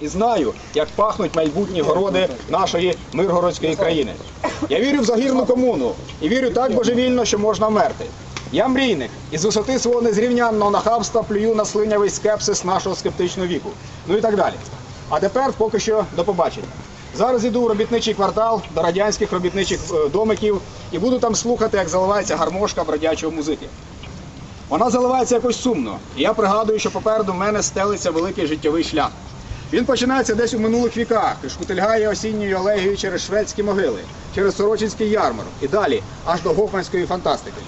І знаю, як пахнуть майбутні городи нашої миргородської країни. Я вірю в загірну комуну і вірю так божевільно, що можна вмерти. Я мрійник і з висоти свого незрівнянного нахабства плюю на слинявий скепсис нашого скептичного віку. Ну і так далі. А тепер поки що до побачення. Зараз іду у робітничий квартал до радянських робітничих е, домиків і буду там слухати, як заливається гармошка бродячого музики. Вона заливається якось сумно. І я пригадую, що попереду в мене стелиться великий життєвий шлях. Він починається десь у минулих віках і шкутильгає осінньою алегією через шведські могили, через Сорочинський ярмарок і далі, аж до гофманської фантастики.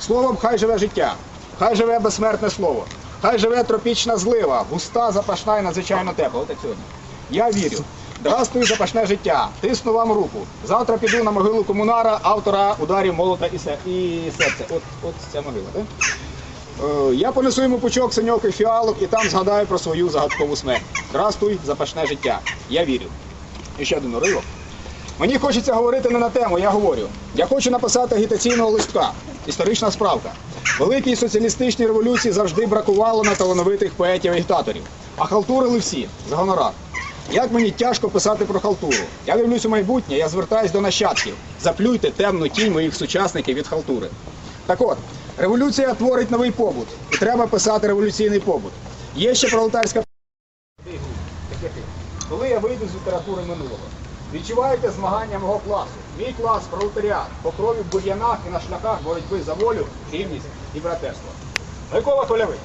Словом, хай живе життя, хай живе безсмертне слово, хай живе тропічна злива, густа, запашна і надзвичайно тепла. От сьогодні. Я вірю. Здравствуй, запашне життя. Тисну вам руку. Завтра піду на могилу комунара, автора ударів молота і серця. От, от ця могила, так? Е, Я понесу йому пучок синьок і фіалок і там згадаю про свою загадкову смерть. Здрастуй, запашне життя. Я вірю. І ще один уривок. Мені хочеться говорити не на тему, я говорю. Я хочу написати агітаційного листка. Історична справка. Великій соціалістичній революції завжди бракувало на талановитих поетів-агітаторів. А халтурили всі за гонорар. Як мені тяжко писати про халтуру. Я дивлюсь у майбутнє, я звертаюсь до нащадків. Заплюйте темну тінь моїх сучасників від халтури. Так от, революція творить новий побут, і треба писати революційний побут. Є ще пролетарська коли я вийду з літератури минулого. Відчуваєте змагання мого класу. Мій клас пролетаріат, по крові в бур'янах і на шляхах боротьби за волю, рівність і братерство. Микола Колявий.